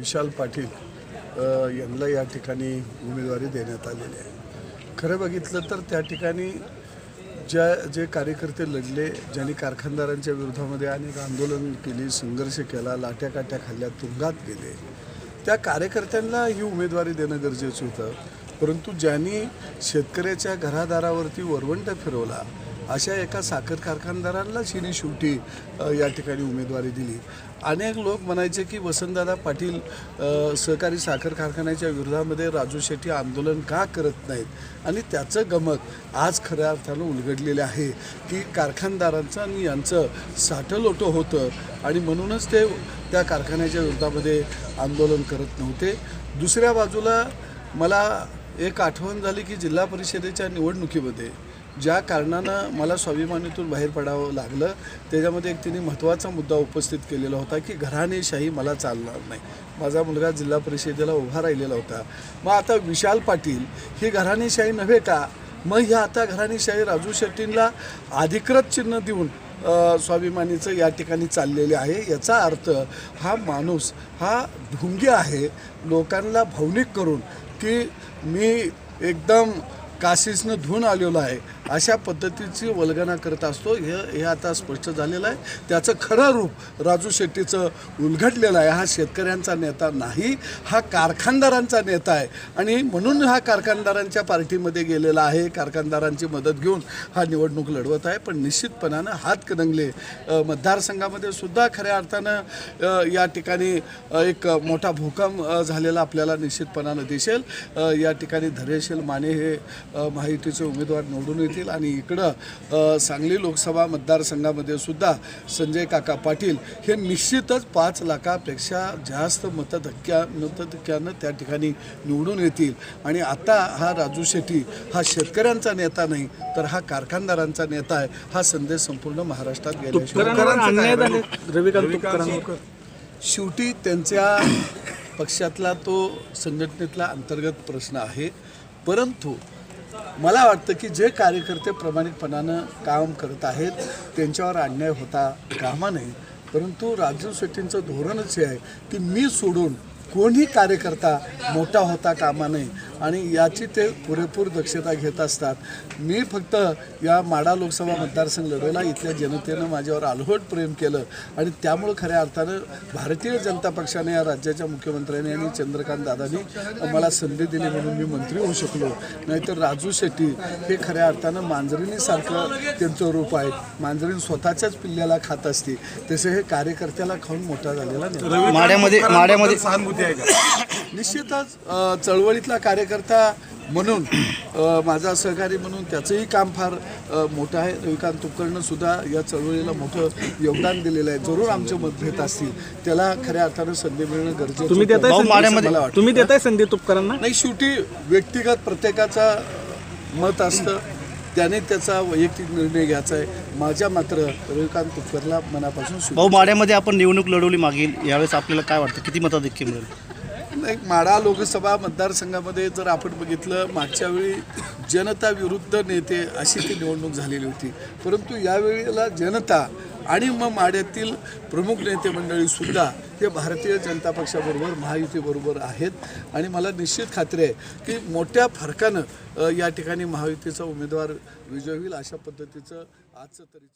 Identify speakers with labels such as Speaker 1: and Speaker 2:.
Speaker 1: विशाल पाटील यांना या ठिकाणी उमेदवारी देण्यात आलेली आहे. खरं बघितलं तर त्या ठिकाणी ज्या जे कार्यकर्ते लढले ज्यांनी कारखानदारांच्या विरोधामध्ये अनेक आंदोलन केली संघर्ष केला लाट्या काट्या खाल्ल्या तुंगात गेले त्या कार्यकर्त्यांना ही उमेदवारी देणं गरजेचं होतं. परंतु ज्यांनी शेतकऱ्याच्या घरादारावरती वरवंट फिरवला अशा एका साखर कारखानदारांना हिने शेवटी या ठिकाणी उमेदवारी दिली. अनेक लोक म्हणायचे की वसंतदादा पाटील सहकारी साखर कारखान्याच्या विरोधामध्ये राजू शेट्टी आंदोलन का करत नाहीत? आणि त्याचं गमक आज खऱ्या अर्थानं उलगडलेलं आहे की कारखानदारांचं आणि यांचं साठलोटं होतं आणि म्हणूनच ते त्या कारखान्याच्या विरोधामध्ये आंदोलन करत नव्हते. दुसऱ्या बाजूला मला एक आठवण झाली की जिल्हा परिषदेच्या निवडणुकीमध्ये ज्या कारणानं मला स्वाभिमानीतून बाहेर पडावं लागलं त्याच्यामध्ये एक तिने महत्त्वाचा मुद्दा उपस्थित केलेला होता की घराणेशाही मला चालणार नाही. माझा मुलगा जिल्हा परिषदेला उभा राहिलेला होता. मग आता विशाल पाटील ही घराणेशाही नव्हे का? मग ह्या आता घराणेशाही राजू शेट्टींना अधिकृत चिन्ह देऊन स्वाभिमानीचं या ठिकाणी चाललेले आहे. याचा अर्थ हा माणूस हा ढुंगी आहे लोकांना भावनिक करून की मी एकदम काशीसनं धुवून आलेलो आहे. अशा पद्धतीची वल्गना करत असतो. हे हे आता स्पष्ट झालेलं आहे. त्याचं खरं रूप राजू शेट्टीचं उलगडलेलं आहे. हा शेतकऱ्यांचा नेता नाही हा कारखानदारांचा नेता आहे. आणि म्हणून हा कारखानदारांच्या पार्टीमध्ये गेलेला आहे. कारखानदारांची मदत घेऊन हा निवडणूक लढवत आहे. पण निश्चितपणानं हात कदंगले. मतदारसंघामध्ये सुद्धा खऱ्या अर्थानं या ठिकाणी एक मोठा भूकंप झालेला आपल्याला निश्चितपणानं दिसेल. या ठिकाणी धरेशील माने हे माहितीचे उमेदवार निवडून येतील. आणि इकडं सांगली लोकसभा मतदारसंघामध्ये सुद्धा संजय काका पाटील हे निश्चितच पाच लाखापेक्षा जास्त मतधक्क्या मतधक्क्यानं त्या ठिकाणी निवडून येतील. आणि आता हा राजू शेट्टी हा शेतकऱ्यांचा नेता नाही तर हा कारखानदारांचा नेता आहे हा संदेश संपूर्ण महाराष्ट्रात
Speaker 2: तुपकरांवर
Speaker 1: शेवटी त्यांच्या पक्षातला तो संघटनेतला अंतर्गत प्रश्न आहे. परंतु मला वाटतं की जे कार्यकर्ते प्रामाणिकपणानं काम करत आहेत त्यांच्यावर अन्याय होता कामा नये. परंतु राजू शेट्टींचं धोरणच हे आहे की मी सोडून कोणी कार्यकर्ता मोठा होता कामा नये. आणि याची ते पुरेपूर दक्षता घेत असतात. मी फक्त या माडा लोकसभा मतदारसंघ लढवला इथल्या जनतेनं माझ्यावर आलहोट प्रेम केलं आणि त्यामुळं खऱ्या अर्थानं भारतीय जनता पक्षाने या राज्याच्या मुख्यमंत्र्यांनी आणि चंद्रकांत दादांनी मला संधी दिली म्हणून मी मंत्री होऊ शकलो. नाहीतर राजू शेट्टी हे खऱ्या अर्थानं मांजरिणीसारखं त्यांचं रूप आहे. मांजरीण स्वतःच्याच पिल्ल्याला खात असते. तसे हे कार्यकर्त्याला खाऊन मोठा झालेला नाही.
Speaker 3: माड्यामध्ये माड्यामध्ये
Speaker 2: सहानुभूती आहे का?
Speaker 1: निश्चितच चळवळीतला कार्यकर्ता म्हणून अ, माझा सहकारी म्हणून त्याचंही काम फार मोठं आहे. रविकांत तुपकरनं सुद्धा या चळवळीला मोठं योगदान दिलेलं आहे. जरूर आमचे मतभेद असतील. त्याला खऱ्या अर्थानं संधी मिळणं गरजेचं
Speaker 2: तुम्ही देताय संधी? तुपकरांना?
Speaker 1: नाही शेवटी व्यक्तिगत प्रत्येकाचा मत असतं. त्याने त्याचा वैयक्तिक निर्णय घ्यायचा आहे. माझ्या मात्र रविकांत तुपकरला मनापासून.
Speaker 3: भाऊ माड्यामध्ये आपण निवडणूक लढवली मागील. यावेळेस आपल्याला काय वाटतं? किती मताधिक्य मिळेल?
Speaker 1: नाही माडा लोकसभा मतदारसंघामध्ये जर आपण बघितलं मागच्या वेळी जनता विरुद्ध नेते अशी ती निवडणूक झालेली होती. परंतु यावेळेला जनता आणि मग माढ्यातील प्रमुख नेते मंडळी सुद्धा हे भारतीय जनता पक्षाबरोबर महायुतीबरोबर आहेत. आणि मला निश्चित खात्री आहे की मोठ्या फरकानं या ठिकाणी महायुतीचा उमेदवार विजय होईल अशा पद्धतीचं आजचं तरी